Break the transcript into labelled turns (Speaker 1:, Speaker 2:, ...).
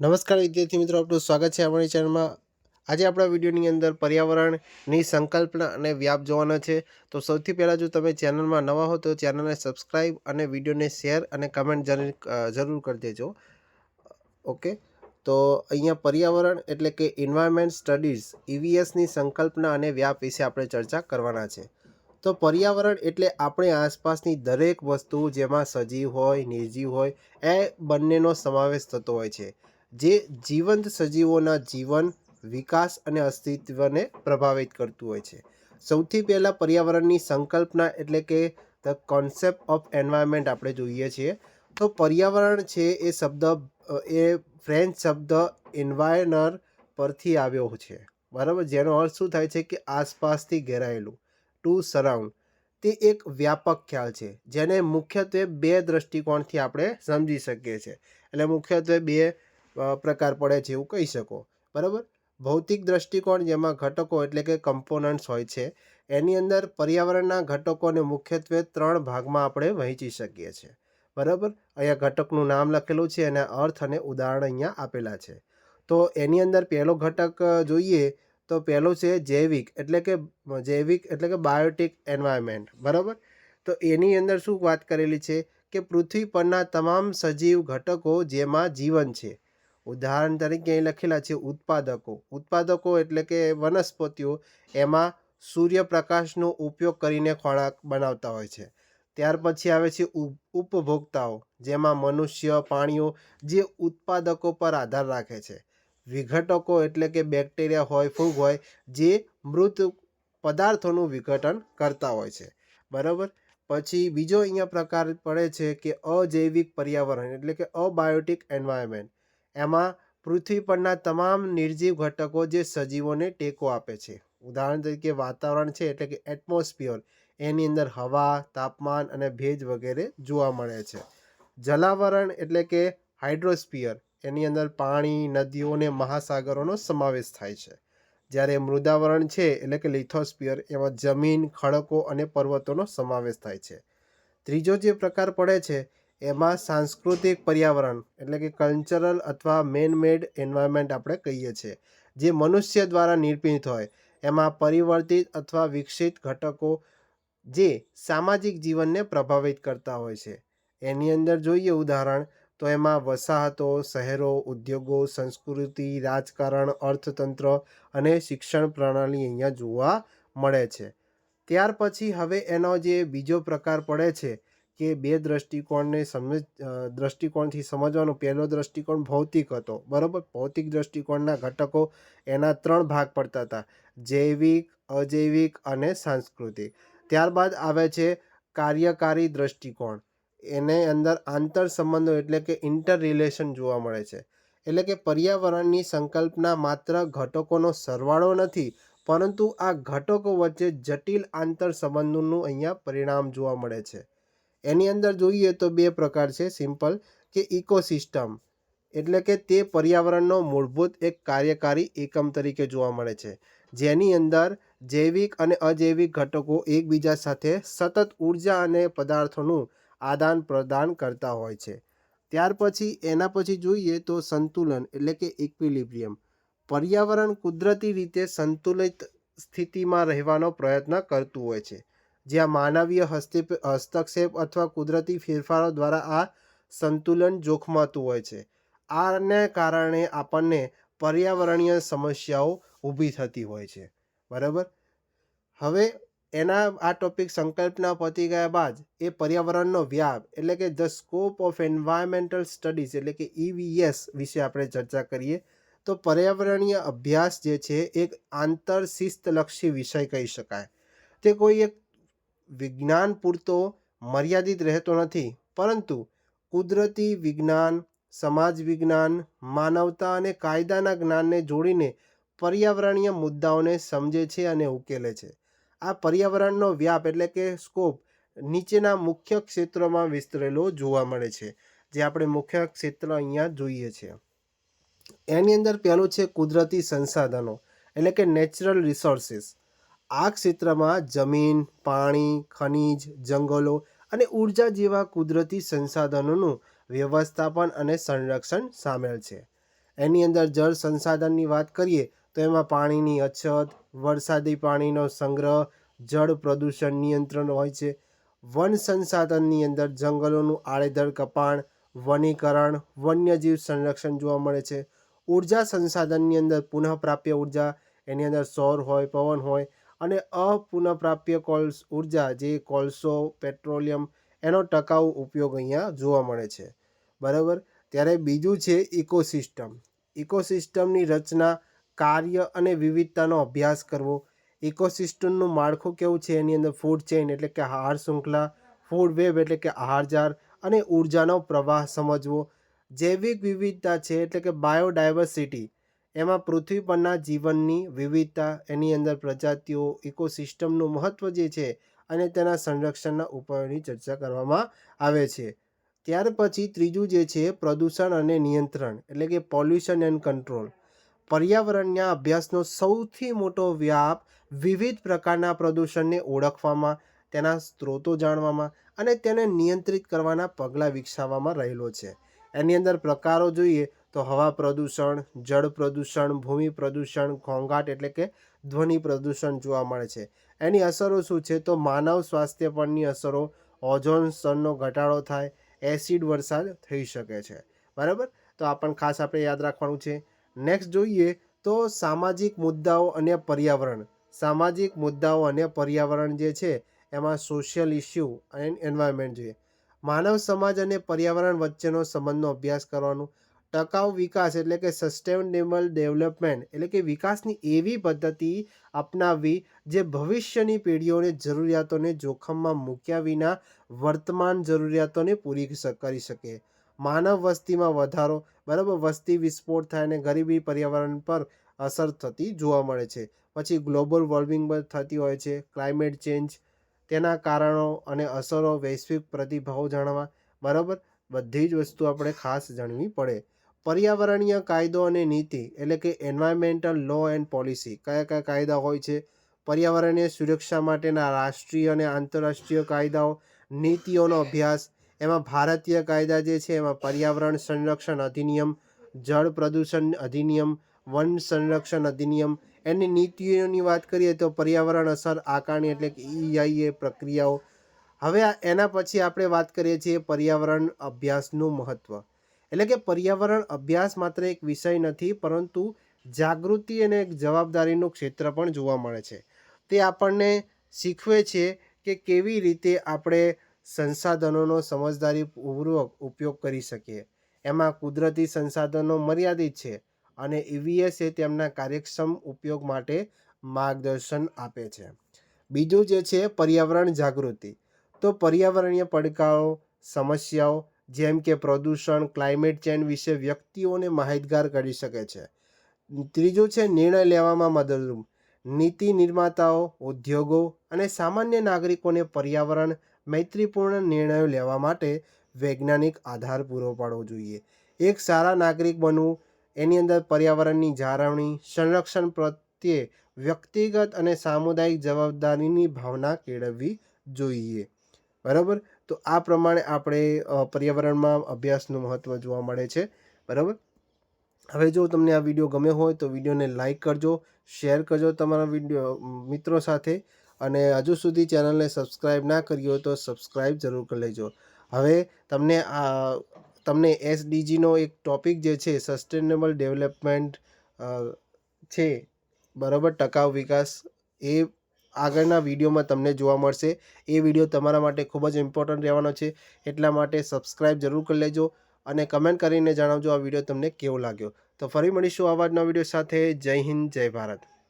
Speaker 1: નમસ્કાર વિદ્યાર્થી મિત્રો, આપનું સ્વાગત છે આપણી ચેનલમાં. આજે આપણા વિડીયોની અંદર પર્યાવરણની સંકલ્પના અને વ્યાપ જોવાના છે. તો સૌથી પહેલાં જો તમે ચેનલમાં નવા હો, તો ચેનલને સબસ્ક્રાઈબ અને વિડીયોને શેર અને કમેન્ટ જરૂર કરી દેજો. ઓકે? તો અહીંયા પર્યાવરણ એટલે કે એન્વાયરમેન્ટ સ્ટડીઝ ઈવીએસની સંકલ્પના અને વ્યાપ વિશે આપણે ચર્ચા કરવાના છે. તો પર્યાવરણ એટલે આપણી આસપાસની દરેક વસ્તુ જેમાં સજીવ હોય, નિર્જીવ હોય, એ બંનેનો સમાવેશ થતો હોય છે. જે જીવંત સજીવોના જીવન, વિકાસ અને અસ્તિત્વને પ્રભાવિત કરતું હોય છે. સૌથી પહેલાં પર્યાવરણની સંકલ્પના એટલે કે ધ કોન્સેપ્ટ ઓફ એન્વાયરમેન્ટ આપણે જોઈએ છીએ. તો પર્યાવરણ છે એ શબ્દ, એ ફ્રેન્ચ શબ્દ એન્વાયરનર પરથી આવ્યો છે. બરાબર? જેનો અર્થ શું થાય છે કે આસપાસથી ઘેરાયેલું ટુ સરાઉન્ડ તે એક વ્યાપક ખ્યાલ છે, જેને મુખ્યત્વે બે દૃષ્ટિકોણથી આપણે સમજી શકીએ છીએ. એટલે મુખ્યત્વે બે પ્રકાર પડે છે એવું કહી શકો. બરાબર? ભૌતિક દૃષ્ટિકોણ જેમાં ઘટકો એટલે કે કમ્પોનન્ટ્સ હોય છે, એની અંદર પર્યાવરણના ઘટકોને મુખ્યત્વે ત્રણ ભાગમાં આપણે વહેંચી શકીએ છીએ. બરાબર? અહીંયા ઘટકનું નામ લખેલું છે અને અર્થ અને ઉદાહરણ અહીંયા આપેલા છે. તો એની અંદર પહેલો ઘટક જોઈએ તો પહેલો છે જૈવિક એટલે કે જૈવિક એટલે કે બાયોટિક એન્વાયરમેન્ટ બરાબર? તો એની અંદર શું વાત કરેલી છે કે પૃથ્વી પરના તમામ સજીવ ઘટકો જેમાં જીવન છે. ઉદાહરણ તરીકે અહીં લખેલા છે ઉત્પાદકો. ઉત્પાદકો એટલે કે વનસ્પતિઓ, એમાં સૂર્યપ્રકાશનો ઉપયોગ કરીને ખોરાક બનાવતા હોય છે. ત્યાર પછી આવે છે ઉપ- ઉપભોક્તાઓ, જેમાં મનુષ્ય, પ્રાણીઓ, જે ઉત્પાદકો પર આધાર રાખે છે. વિઘટકો એટલે કે બેક્ટેરિયા હોય, ફૂગ હોય, જે મૃત પદાર્થોનું વિઘટન કરતા હોય છે. બરાબર? પછી બીજો અહીંયા પ્રકાર પડે છે કે અજૈવિક પર્યાવરણ એટલે કે અબાયોટિક એન્વાયરમેન્ટ. એમાં પૃથ્વી પરના તમામ નિર્જીવ ઘટકો જે સજીવોને ટેકો આપે છે. ઉદાહરણ તરીકે વાતાવરણ છે એટલે કે એટમોસ્ફિયર એની અંદર હવા, તાપમાન અને ભેજ વગેરે જોવા મળે છે. જલાવરણ એટલે કે હાઇડ્રોસ્ફિયર એની અંદર પાણી, નદીઓ અને મહાસાગરોનો સમાવેશ થાય છે. જ્યારે મૃદાવરણ છે એટલે કે લિથોસ્ફિયર એમાં જમીન, ખડકો અને પર્વતોનો સમાવેશ થાય છે. ત્રીજો જે પ્રકાર પડે છે એમાં સાંસ્કૃતિક પર્યાવરણ, એટલે કે કલ્ચરલ અથવા મેન મેડ એન્વાયરમેન્ટ આપણે કહીએ છીએ, જે મનુષ્ય દ્વારા નિર્મિત હોય. એમાં પરિવર્તિત અથવા વિકસિત ઘટકો જે સામાજિક જીવનને પ્રભાવિત કરતા હોય છે. એની અંદર જોઈએ ઉદાહરણ, તો એમાં વસાહતો, શહેરો, ઉદ્યોગો, સંસ્કૃતિ, રાજકારણ, અર્થતંત્ર અને શિક્ષણ પ્રણાલી અહીંયા જોવા મળે છે. ત્યાર પછી હવે એનો જે બીજો પ્રકાર પડે છે કે બે દ્રષ્ટિકોણને સમજ દ્રષ્ટિકોણથી સમજવાનો પહેલો દ્રષ્ટિકોણ ભૌતિક હતો, બરાબર? ભૌતિક દ્રષ્ટિકોણના ઘટકો એના ત્રણ ભાગ પડતા હતા, જૈવિક, અજૈવિક અને સાંસ્કૃતિક. ત્યારબાદ આવે છે કાર્યકારી દ્રષ્ટિકોણ. એને અંદર આંતર સંબંધો એટલે કે ઇન્ટર રિલેશન જોવા મળે છે. એટલે કે પર્યાવરણની સંકલ્પના માત્ર ઘટકોનો સરવાળો નથી, પરંતુ આ ઘટકો વચ્ચે જટિલ આંતર સંબંધોનું અહીંયા પરિણામ જોવા મળે છે. એની અંદર જોઈએ તો બે પ્રકાર છે સિમ્પલ કે ઇકોસિસ્ટમ એટલે કે તે પર્યાવરણનો મૂળભૂત એક કાર્યકારી એકમ તરીકે જોવા મળે છે. જેની અંદર જૈવિક અને અજૈવિક ઘટકો એકબીજા સાથે સતત ઊર્જા અને પદાર્થોનું આદાન પ્રદાન કરતા હોય છે. ત્યાર પછી એના પછી જોઈએ તો સંતુલન એટલે કે ઇક્વિલિબ્રિયમ પર્યાવરણ કુદરતી રીતે સંતુલિત સ્થિતિમાં રહેવાનો પ્રયત્ન કરતું હોય છે. જ્યાં માનવીય હસ્તે હસ્તક્ષેપ અથવા કુદરતી ફેરફારો દ્વારા આ સંતુલન જોખમાતું હોય છે. આને કારણે આપણને પર્યાવરણીય સમસ્યાઓ ઊભી થતી હોય છે. બરાબર? હવે એના, આ ટોપિક સંકલ્પના પતી ગયા બાદ એ પર્યાવરણનો વ્યાપ એટલે કે the scope of environmental studies એટલે કે ઈવીએસ વિશે આપણે ચર્ચા કરીએ, તો પર્યાવરણીય અભ્યાસ જે છે એક આંતરશિસ્તલક્ષી વિષય કહી શકાય. તે કોઈ એક વિજ્ઞાન પૂરતો મર્યાદિત રહેતો નથી. પરંતુ કુદરતી વિજ્ઞાન, સમાજ વિજ્ઞાન, માનવતા અને કાયદાના જ્ઞાનને જોડીને પર્યાવરણીય મુદ્દાઓને સમજે છે અને ઉકેલે છે. આ પર્યાવરણનો વ્યાપ એટલે કે સ્કોપ નીચેના મુખ્ય ક્ષેત્રોમાં વિસ્તરેલો જોવા મળે છે, જે આપણે મુખ્ય ક્ષેત્ર અહીંયા જોઈએ છીએ એની અંદર પહેલું છે કુદરતી સંસાધનો, એટલે કે નેચરલ રિસોર્સિસ આ ક્ષેત્રમાં જમીન, પાણી, ખનિજ, જંગલો અને ઊર્જા જેવા કુદરતી સંસાધનોનું વ્યવસ્થાપન અને સંરક્ષણ સામેલ છે. એની અંદર જળ સંસાધનની વાત કરીએ તો એમાં પાણીની અછત, વરસાદી પાણીનો સંગ્રહ, જળ પ્રદૂષણ નિયંત્રણ હોય છે. વન સંસાધનની અંદર જંગલોનું આડેધડ કપાણ, વનીકરણ, વન્યજીવ સંરક્ષણ જોવા મળે છે. ઊર્જા સંસાધનની અંદર પુનઃપ્રાપ્ય ઊર્જા, એની અંદર સૌર હોય, પવન હોય અને અપુનઃપ્રાપ્ય કોલ્સ ઊર્જા જે કોલસો, પેટ્રોલિયમ, એનો ટકાઉ ઉપયોગ અહીંયા જોવા મળે છે. બરાબર? ત્યારે બીજું છે ઇકોસિસ્ટમ. ઇકોસિસ્ટમની રચના, કાર્ય અને વિવિધતાનો અભ્યાસ કરવો. ઇકોસિસ્ટમનું માળખું કેવું છે? એની અંદર ફૂડ ચેઇન એટલે કે આહાર શૃંખલા ફૂડ વેબ એટલે કે આહાર જાર અને ઉર્જાનો પ્રવાહ સમજવો. જૈવિક વિવિધતા છે એટલે કે બાયોડાયવર્સિટી એમાં પૃથ્વી પરના જીવનની વિવિધતા, એની અંદર પ્રજાતિઓ, ઇકોસિસ્ટમનું મહત્ત્વ જે છે અને તેના સંરક્ષણના ઉપાયોની ચર્ચા કરવામાં આવે છે. ત્યાર પછી ત્રીજું જે છે પ્રદૂષણ અને નિયંત્રણ, એટલે કે પોલ્યુશન એન્ડ કંટ્રોલ. પર્યાવરણના અભ્યાસનો સૌથી મોટો વ્યાપ વિવિધ પ્રકારના પ્રદૂષણને ઓળખવામાં, તેના સ્ત્રોતો જાણવામાં અને તેને નિયંત્રિત કરવાના પગલાં વિકસાવવામાં રહેલો છે. એની અંદર પ્રકારો જોઈએ તો હવા પ્રદૂષણ, જળ પ્રદૂષણ, ભૂમિ પ્રદૂષણ, ઘોંઘાટ એટલે કે ધ્વનિ પ્રદૂષણ જોવા મળે છે. એની અસરો શું છે? તો માનવ સ્વાસ્થ્ય પરની અસરો, ઓઝોન સ્તરનો ઘટાડો થાય, એસિડ વરસાદ થઈ શકે છે. બરાબર? તો આ પણ ખાસ આપણે યાદ રાખવાનું છે. નેક્સ્ટ જોઈએ તો સામાજિક મુદ્દાઓ અને પર્યાવરણ. સામાજિક મુદ્દાઓ અને પર્યાવરણ જે છે, એમાં સોશિયલ ઇસ્યુ એન્ડ એન્વાયરમેન્ટ જોઈએ. માનવ સમાજ અને પર્યાવરણ વચ્ચેનો સંબંધનો અભ્યાસ કરવાનો ટકાઉ વિકાસ એટલે કે સસ્ટેનેબલ ડેવલપમેન્ટ એટલે કે વિકાસની એવી પદ્ધતિ અપનાવવી જે ભવિષ્યની પેઢીઓને જરૂરિયાતોને જોખમમાં મૂક્યા વિના વર્તમાન જરૂરિયાતોને પૂરી કરી શકે. માનવ વસ્તીમાં વધારો, બરાબર, વસ્તી વિસ્ફોટ થાય અને ગરીબી પર્યાવરણ પર અસર થતી જોવા મળે છે. પછી ગ્લોબલ વોર્મિંગ પણ થતી હોય છે, ક્લાઇમેટ ચેન્જ, તેના કારણો અને અસરો વૈશ્વિક પ્રતિભાવો જાણવા, બરાબર, બધી જ વસ્તુ આપણે ખાસ જાણવી પડે. પર્યાવરણીય કાયદો અને નીતિ, એટલે કે એન્વાયરમેન્ટલ લો એન્ડ પોલિસી કયા કયા કાયદા હોય છે? પર્યાવરણીય સુરક્ષા માટેના રાષ્ટ્રીય અને આંતરરાષ્ટ્રીય કાયદાઓ, નીતિઓનો અભ્યાસ, એમાં ભારતીય કાયદા જે છે, એમાં પર્યાવરણ સંરક્ષણ અધિનિયમ, જળ પ્રદૂષણ અધિનિયમ, વન સંરક્ષણ અધિનિયમ, એની નીતિઓની વાત કરીએ તો પર્યાવરણ અસર આકારણી એટલે કે ઈઆઈએ પ્રક્રિયાઓ. હવે એના પછી આપણે વાત કરીએ છીએ પર્યાવરણ અભ્યાસનું મહત્ત્વ એટલે કે પર્યાવરણ અભ્યાસ માત્ર એક વિષય નથી, પરંતુ જાગૃતિ અને એક જવાબદારીનું ક્ષેત્ર પણ જોવા મળે છે. તે આપણને શીખવે છે કે કેવી રીતે આપણે સંસાધનોનો સમજદારીપૂર્વક ઉપયોગ કરી શકીએ. એમાં કુદરતી સંસાધનો મર્યાદિત છે અને ઈવીએસ એ તેમના કાર્યક્ષમ ઉપયોગ માટે માર્ગદર્શન આપે છે. બીજું જે છે પર્યાવરણ જાગૃતિ. તો પર્યાવરણીય પડકારો, સમસ્યાઓ જેમ કે પ્રદૂષણ ક્લાઇમેટ ચેન્જ વિશે વ્યક્તિઓને માહિતગાર કરી શકે છે. ત્રીજું છે નિર્ણય લેવામાં મદદરૂપ. નીતિ નિર્માતાઓ, ઉદ્યોગો અને સામાન્ય નાગરિકોને પર્યાવરણ, મૈત્રીપૂર્ણ નિર્ણયો લેવા માટે વૈજ્ઞાનિક આધાર પૂરો પાડવો જોઈએ. એક સારા નાગરિક બનવું, એની અંદર પર્યાવરણની જાળવણી, સંરક્ષણ પ્રત્યે વ્યક્તિગત અને સામુદાયિક જવાબદારીની ભાવના કેળવવી જોઈએ. બરાબર? તો આ પ્રમાણે આપણે પર્યાવરણમાં અભ્યાસનું મહત્ત્વ જોવા મળે છે. બરાબર? હવે જો તમને આ વીડિયો ગમ્યો હોય તો વિડીયોને લાઈક કરજો, શેર કરજો તમારા વીડિયો મિત્રો સાથે અને હજુ સુધી ચેનલને સબસ્ક્રાઈબ ના કરી હોય તો સબસ્ક્રાઈબ જરૂર કરી લેજો. હવે તમને આ, તમને એસડીજીનો એક ટોપિક જે છે, સસ્ટેનેબલ ડેવલપમેન્ટ છે, બરાબર, ટકાઉ વિકાસ, એ આગળના વિડીયોમાં તમને જોવા મળશે. એ વીડિયો તમારા માટે ખૂબ જ ઇમ્પોર્ટન્ટ રહેવાનો છે. એટલા માટે સબસ્ક્રાઈબ જરૂર કરી લેજો અને કમેન્ટ કરીને જણાવજો આ વીડિયો તમને કેવો લાગ્યો. તો ફરી મળીશું આવા વીડિયો સાથે. જય હિન્દ, જય ભારત.